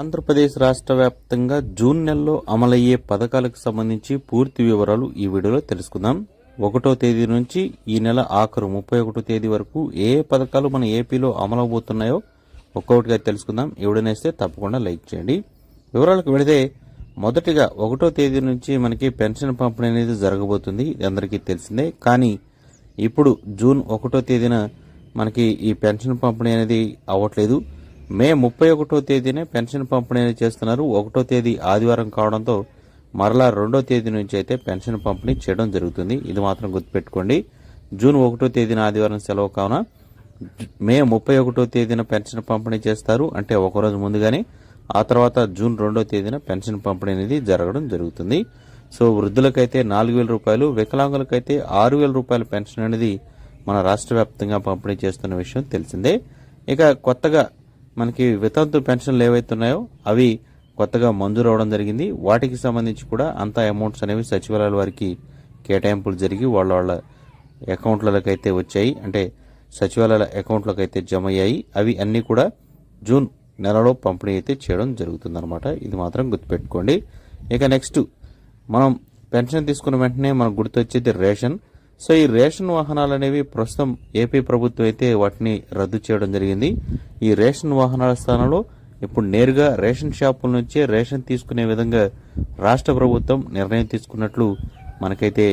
ఆంధ్రప్రదేశ్ రాష్ట్ర వ్యాప్తంగా జూన్ నెలలో అమలయ్యే పథకాలకు సంబంధించి పూర్తి వివరాలు ఈ వీడియోలో తెలుసుకుందాం. ఒకటో తేదీ నుంచి ఈ నెల ఆఖరు ముప్పై ఒకటో తేదీ వరకు ఏ పథకాలు మన ఏపీలో అమలవబోతున్నాయో ఒక్కొక్కటిగా తెలుసుకుందాం. ఎవడనేస్తే తప్పకుండా లైక్ చేయండి. వివరాలకు వెళితే మొదటిగా ఒకటో తేదీ నుంచి మనకి పెన్షన్ పంపిణీ అనేది జరగబోతుంది. అందరికీ తెలిసిందే. కానీ ఇప్పుడు జూన్ ఒకటో తేదీన మనకి ఈ పెన్షన్ పంపిణీ అనేది అవ్వట్లేదు. మే ముప్పై ఒకటో తేదీనే పెన్షన్ పంపిణీ చేస్తున్నారు. ఒకటో తేదీ ఆదివారం కావడంతో మరలా రెండో తేదీ నుంచి అయితే పెన్షన్ పంపిణీ చేయడం జరుగుతుంది. ఇది మాత్రం గుర్తుపెట్టుకోండి. జూన్ ఒకటో తేదీన ఆదివారం సెలవు కావున మే ముప్పై ఒకటో తేదీన పెన్షన్ పంపిణీ చేస్తారు. అంటే ఒకరోజు ముందుగానే ఆ తర్వాత జూన్ రెండో తేదీన పెన్షన్ పంపిణీ అనేది జరగడం జరుగుతుంది. సో వృద్ధులకైతే నాలుగు వేల రూపాయలు వికలాంగులకైతే ఆరు వేల రూపాయల పెన్షన్ అనేది మన రాష్ట్ర వ్యాప్తంగా పంపిణీ చేస్తున్న విషయం తెలిసిందే. ఇక కొత్తగా మనకి వితౌట్ పెన్షన్లు ఏవైతున్నాయో అవి కొత్తగా మంజూరు అవడం జరిగింది. వాటికి సంబంధించి కూడా అంతా అమౌంట్స్ అనేవి సచివాలయాల వారికి కేటాయింపులు జరిగి వాళ్ళ వాళ్ళ అకౌంట్లలోకి అయితే వచ్చాయి. అంటే సచివాలయాల అకౌంట్లకు అయితే జమ అయ్యాయి. అవి అన్నీ కూడా జూన్ నెలలో పంపిణీ అయితే చేయడం జరుగుతుందన్నమాట. ఇది మాత్రం గుర్తుపెట్టుకోండి. ఇక నెక్స్ట్ మనం పెన్షన్ తీసుకున్న వెంటనే మనకు గుర్తొచ్చేది రేషన్. సో ఈ రేషన్ వాహనాలు అనేవి ప్రస్తుతం ఏపీ ప్రభుత్వం అయితే వాటిని రద్దు చేయడం జరిగింది. ఈ రేషన్ వాహనాల స్థానంలో ఇప్పుడు నేరుగా రేషన్ షాపుల నుంచే రేషన్ తీసుకునే విధంగా రాష్ట్ర ప్రభుత్వం నిర్ణయం తీసుకున్నట్లు మనకైతే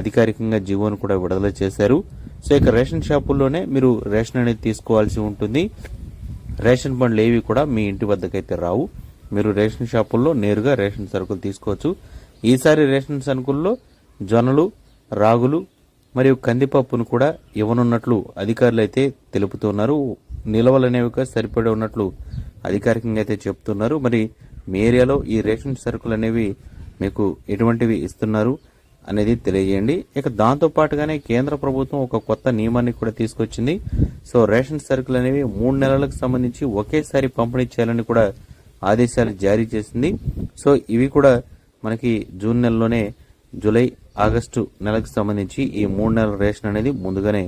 అధికారికంగా జీవోను కూడా విడుదల చేశారు. సో ఇక రేషన్ షాపుల్లోనే మీరు రేషన్ అనేది తీసుకోవాల్సి ఉంటుంది. రేషన్ బండ్లు ఏవి కూడా మీ ఇంటి వద్దకైతే రావు. మీరు రేషన్ షాపుల్లో నేరుగా రేషన్ సరుకులు తీసుకోవచ్చు. ఈసారి రేషన్ సరుకుల్లో జొన్నలు రాగులు మరియు కందిపప్పును కూడా ఇవ్వనున్నట్లు అధికారులు అయితే తెలుపుతున్నారు. నిల్వలు అనేవి కూడా సరిపడి ఉన్నట్లు అధికారికంగా అయితే చెప్తున్నారు. మరి మీ ఏరియాలో ఈ రేషన్ సరుకులు అనేవి మీకు ఎటువంటివి ఇస్తున్నారు అనేది తెలియజేయండి. ఇక దాంతో పాటుగానే కేంద్ర ప్రభుత్వం ఒక కొత్త నియమాన్ని కూడా తీసుకొచ్చింది. సో రేషన్ సరుకులు అనేవి మూడు నెలలకు సంబంధించి ఒకేసారి పంపిణీ చేయాలని కూడా ఆదేశాలు జారీ చేసింది. సో ఇవి కూడా మనకి జూన్ నెలలోనే జూలై ఆగస్టు నెలకు సంబంధించి ఈ మూడు నెలల రేషన్ అనేది ముందుగానే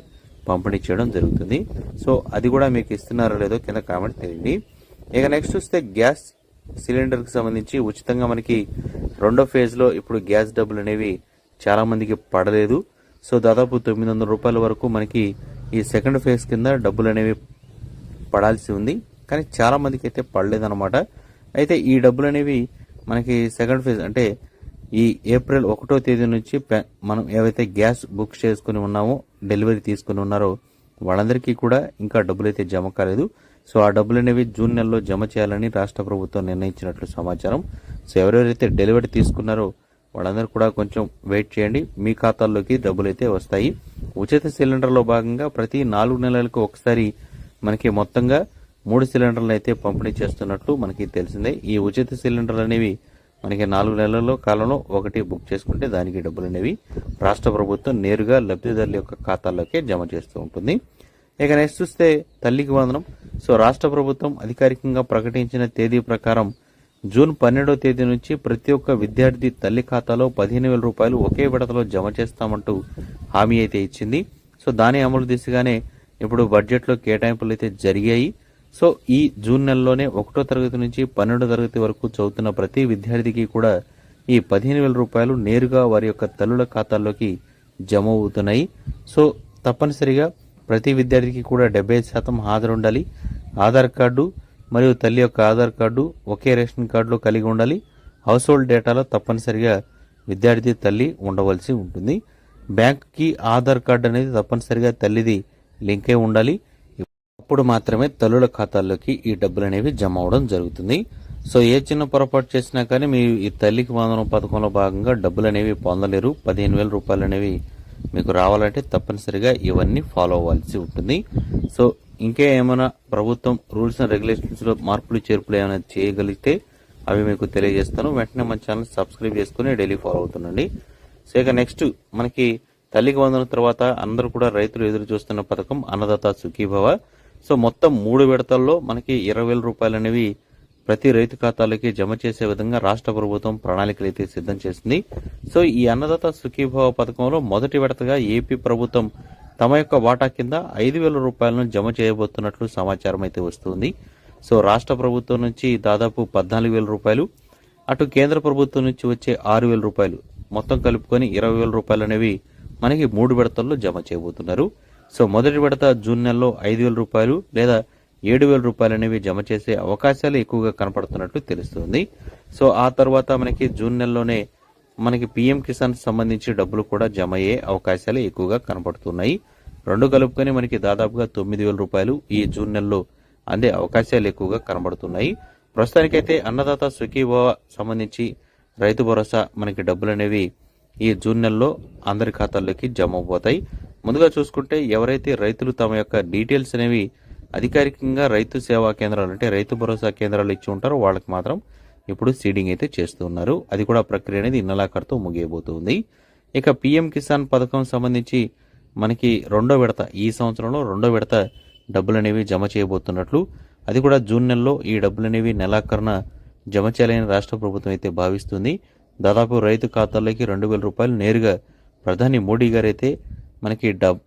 పంపిణీ చేయడం జరుగుతుంది. సో అది కూడా మీకు ఇస్తున్నారో లేదో కింద కామెంట్ తెలియండి ఇక నెక్స్ట్ చూస్తే గ్యాస్ సిలిండర్కి సంబంధించి ఉచితంగా మనకి రెండో ఫేజ్లో ఇప్పుడు గ్యాస్ డబ్బులు అనేవి చాలామందికి పడలేదు. సో దాదాపు తొమ్మిది వందల రూపాయల వరకు మనకి ఈ సెకండ్ ఫేజ్ కింద డబ్బులు అనేవి పడాల్సి ఉంది. కానీ చాలామందికి అయితే పడలేదన్నమాట. అయితే ఈ డబ్బులు అనేవి మనకి సెకండ్ ఫేజ్ అంటే ఈ ఏప్రిల్ ఒకటో తేదీ నుంచి మనం ఏవైతే గ్యాస్ బుక్ చేసుకుని ఉన్నామో డెలివరీ తీసుకుని ఉన్నారో వాళ్ళందరికీ కూడా ఇంకా డబ్బులు అయితే జమ కాలేదు. సో ఆ డబ్బులు అనేవి జూన్ నెలలో జమ చేయాలని రాష్ట్ర ప్రభుత్వం నిర్ణయించినట్లు సమాచారం. సో ఎవరెవరైతే డెలివరీ తీసుకున్నారో వాళ్ళందరూ కూడా కొంచెం వెయిట్ చేయండి. మీ ఖాతాల్లోకి డబ్బులు అయితే వస్తాయి. ఉచిత సిలిండర్లో భాగంగా ప్రతి నాలుగు నెలలకు ఒకసారి మనకి మొత్తంగా మూడు సిలిండర్లు అయితే పంపిణీ చేస్తున్నట్లు మనకి తెలిసిందే. ఈ ఉచిత సిలిండర్లు అనేవి మనకి నాలుగు నెలల్లో కాలంలో ఒకటి బుక్ చేసుకుంటే దానికి డబ్బులు అనేవి రాష్ట్ర ప్రభుత్వం నేరుగా లబ్ధిదారుల యొక్క ఖాతాల్లోకే జమ చేస్తూ ఉంటుంది. ఇక నెక్స్ట్ చూస్తే తల్లికి వందనం. సో రాష్ట్ర ప్రభుత్వం అధికారికంగా ప్రకటించిన తేదీ ప్రకారం జూన్ పన్నెండవ తేదీ నుంచి ప్రతి ఒక్క విద్యార్థి తల్లి ఖాతాలో పదిహేను వేల రూపాయలు ఒకే విడతలో జమ చేస్తామంటూ హామీ అయితే ఇచ్చింది. సో దాని అమలు దిశగానే ఇప్పుడు బడ్జెట్లో కేటాయింపులు అయితే జరిగాయి. సో ఈ జూన్ నెలలోనే ఒకటో తరగతి నుంచి పన్నెండో తరగతి వరకు చదువుతున్న ప్రతి విద్యార్థికి కూడా ఈ పదిహేను వేల రూపాయలు నేరుగా వారి యొక్క తల్లుల ఖాతాల్లోకి జమ అవుతున్నాయి. సో తప్పనిసరిగా ప్రతి విద్యార్థికి కూడా డెబ్బై శాతం హాజరు ఉండాలి. ఆధార్ కార్డు మరియు తల్లి యొక్క ఆధార్ కార్డు ఒకే రేషన్ కార్డులో కలిగి ఉండాలి. హౌస్ హోల్డ్ డేటాలో తప్పనిసరిగా విద్యార్థి తల్లి ఉండవలసి ఉంటుంది. బ్యాంక్కి ఆధార్ కార్డు అనేది తప్పనిసరిగా తల్లిది లింక్ అయి ఉండాలి. అప్పుడు మాత్రమే తల్లుల ఖాతాల్లోకి ఈ డబ్బులు అనేవి జమ అవడం జరుగుతుంది. సో ఏ చిన్న పొరపాటు చేసినా కానీ మీ ఈ తల్లికి వందనం పథకంలో భాగంగా డబ్బులు అనేవి పొందలేరు. పదిహేను వేల రూపాయలు అనేవి మీకు రావాలంటే తప్పనిసరిగా ఇవన్నీ ఫాలో అవ్వాల్సి ఉంటుంది. సో ఇంకే ఏమైనా ప్రభుత్వం రూల్స్ అండ్ రెగ్యులేషన్స్లో మార్పులు చేర్పులు ఏమైనా చేయగలిగితే అవి మీకు తెలియజేస్తాను. వెంటనే మన ఛానల్ సబ్స్క్రైబ్ చేసుకుని డైలీ ఫాలో అవుతుండండి. సో ఇక నెక్స్ట్ మనకి తల్లికి వందన తర్వాత అందరూ కూడా రైతులు ఎదురు చూస్తున్న పథకం అన్నదాత సుఖీభవ. సో మొత్తం మూడు విడతల్లో మనకి ఇరవై వేల రూపాయలు అనేవి ప్రతి రైతు ఖాతాలకి జమ చేసే విధంగా రాష్ట్ర ప్రభుత్వం ప్రణాళికలు అయితే సిద్ధం చేసింది. సో ఈ అన్నదాత సుఖీభావ పథకంలో మొదటి విడతగా ఏపీ ప్రభుత్వం తమ యొక్క వాటా కింద ఐదు వేల రూపాయలను జమ చేయబోతున్నట్లు సమాచారం అయితే వస్తుంది. సో రాష్ట్ర ప్రభుత్వం నుంచి దాదాపు పద్నాలుగు వేల రూపాయలు అటు కేంద్ర ప్రభుత్వం నుంచి వచ్చే ఆరు వేల రూపాయలు. మొత్తం కలుపుకొని ఇరవై వేల రూపాయలు అనేవి మనకి మూడు విడతల్లో జమ చేయబోతున్నారు. సో మొదటి విడత జూన్ నెలలో ఐదు వేల రూపాయలు లేదా ఏడు వేల రూపాయలు అనేవి జమ చేసే అవకాశాలు ఎక్కువగా కనపడుతున్నట్లు తెలుస్తుంది. సో ఆ తర్వాత మనకి జూన్ నెలలోనే మనకి పిఎం కిసాన్ సంబంధించి డబ్బులు కూడా జమ అయ్యే అవకాశాలు ఎక్కువగా కనపడుతున్నాయి. రెండు కలుపుకొని మనకి దాదాపుగా తొమ్మిది వేల రూపాయలు ఈ జూన్ నెలలో అందే అవకాశాలు ఎక్కువగా కనబడుతున్నాయి. ప్రస్తుతానికైతే అన్నదాత సుఖీభవ సంబంధించి రైతు భరోసా మనకి డబ్బులు అనేవి ఈ జూన్ నెలలో అందరి ఖాతాల్లోకి జమ అవబోతాయి ముందుగా చూసుకుంటే ఎవరైతే రైతులు తమ యొక్క డీటెయిల్స్ అనేవి అధికారికంగా రైతు సేవా కేంద్రాలు అంటే రైతు భరోసా కేంద్రాలు ఇచ్చి ఉంటారో వాళ్ళకి మాత్రం ఇప్పుడు సీడింగ్ అయితే చేస్తున్నారు అది కూడా ప్రక్రియ అనేది ఇన్నలాఖరుతో ముగియబోతుంది. ఇక పిఎం కిసాన్ పథకం సంబంధించి మనకి రెండో విడత ఈ సంవత్సరంలో రెండో విడత డబ్బులు అనేవి జమ చేయబోతున్నట్లు అది కూడా జూన్ నెలలో ఈ డబ్బులు అనేవి నెలాఖరున జమ చేయాలని రాష్ట్ర ప్రభుత్వం అయితే భావిస్తుంది. దాదాపు రైతు ఖాతాల్లోకి రెండు వేల రూపాయలు నేరుగా ప్రధాని మోడీ గారైతే మనకి డబ్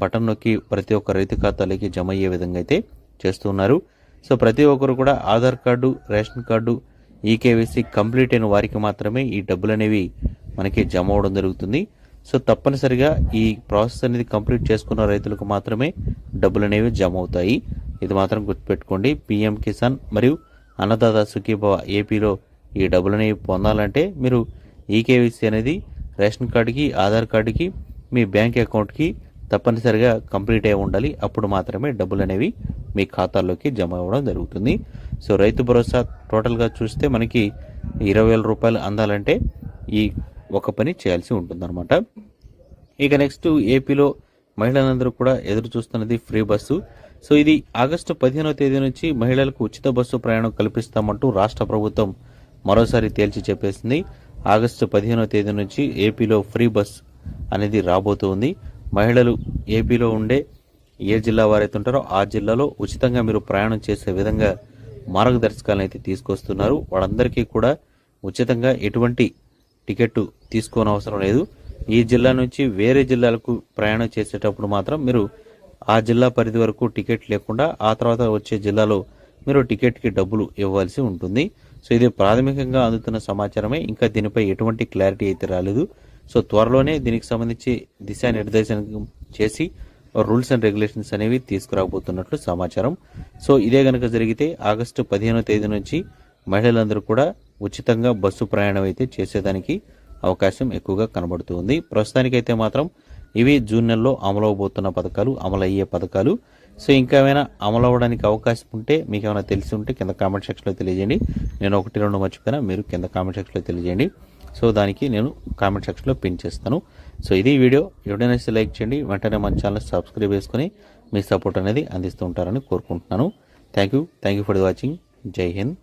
బటన్ నొక్కి ప్రతి ఒక్క రైతు ఖాతాలోకి జమ అయ్యే విధంగా అయితే చేస్తున్నారు సో ప్రతి ఒక్కరు కూడా Aadhaar card ration card EKYC complete అయిన వారికి మాత్రమే ఈ డబ్బులు అనేవి మనకి జమ అవడం జరుగుతుంది. సో తప్పనిసరిగా ఈ ప్రాసెస్ అనేది కంప్లీట్ చేసుకున్న రైతులకు మాత్రమే డబ్బులు అనేవి జమ అవుతాయి. ఇది మాత్రం గుర్తుపెట్టుకోండి. పిఎం కిసాన్ మరియు అన్నదాత సుఖీభవ ఏపీలో ఈ డబ్బులు అనేవి పొందాలంటే మీరు ఈకేవీసీ అనేది రేషన్ కార్డుకి ఆధార్ కార్డుకి మీ బ్యాంక్ అకౌంట్కి తప్పనిసరిగా కంప్లీట్ అయి ఉండాలి. అప్పుడు మాత్రమే డబ్బులు అనేవి మీ ఖాతాల్లోకి జమ అవ్వడం జరుగుతుంది. సో రైతు భరోసా టోటల్గా చూస్తే మనకి ఇరవై వేల రూపాయలు అందాలంటే ఈ ఒక పని చేయాల్సి ఉంటుందన్నమాట. ఇక నెక్స్ట్ ఏపీలో మహిళలందరూ కూడా ఎదురు చూస్తున్నది ఫ్రీ బస్సు. సో ఇది ఆగస్టు పదిహేనవ తేదీ నుంచి మహిళలకు ఉచిత బస్సు ప్రయాణం కల్పిస్తామంటూ రాష్ట్ర ప్రభుత్వం మరోసారి తేల్చి చెప్పేసింది. ఆగస్టు పదిహేనవ తేదీ నుంచి ఏపీలో ఫ్రీ బస్ అనేది రాబోతుంది మహిళలు ఏపీలో ఉండే ఏ జిల్లా వారైతే ఉంటారో ఆ జిల్లాలో ఉచితంగా మీరు ప్రయాణం చేసే విధంగా మార్గదర్శకాలను అయితే తీసుకొస్తున్నారు. వాళ్ళందరికీ కూడా ఉచితంగా ఎటువంటి టికెట్ తీసుకోని అవసరం లేదు. ఈ జిల్లా నుంచి వేరే జిల్లాలకు ప్రయాణం చేసేటప్పుడు మాత్రం మీరు ఆ జిల్లా పరిధి వరకు టికెట్ లేకుండా ఆ తర్వాత వచ్చే జిల్లాలో మీరు టికెట్కి డబ్బులు ఇవ్వాల్సి ఉంటుంది. సో ఇది ప్రాథమికంగా అందుతున్న సమాచారమే. ఇంకా దీనిపై ఎటువంటి క్లారిటీ అయితే రాలేదు. సో త్వరలోనే దీనికి సంబంధించి దిశానిర్దేశనం చేసి రూల్స్ అండ్ రెగ్యులేషన్స్ అనేవి తీసుకురాబోతున్నట్లు సమాచారం. సో ఇదే కనుక జరిగితే ఆగస్టు పదిహేనో తేదీ నుంచి మహిళలందరూ కూడా ఉచితంగా బస్సు ప్రయాణం అయితే చేసేదానికి అవకాశం ఎక్కువగా కనబడుతుంది ప్రస్తుతానికైతే మాత్రం ఇవి జూన్ నెలలో అమలవబోతున్న పథకాలు అమలు అయ్యే పథకాలు. సో ఇంకా ఏమైనా అమలు అవ్వడానికి అవకాశం ఉంటే మీకు ఏమైనా తెలిసి ఉంటే కింద కామెంట్ సెక్షన్లో తెలియజేయండి. నేను ఒకటి రెండు మర్చిపోయినా మీరు కింద కామెంట్ సెక్షన్లో తెలియజేయండి. సో దానికి నేను కామెంట్ సెక్షన్లో పిన్ చేస్తాను. సో ఇది వీడియో. ఎవరైనా లైక్ చేయండి. వెంటనే మన ఛానల్ సబ్స్క్రైబ్ చేసుకుని మీ సపోర్ట్ అనేది అందిస్తూ ఉంటారని కోరుకుంటున్నాను. Thank you. Thank you for watching. Jai Hind.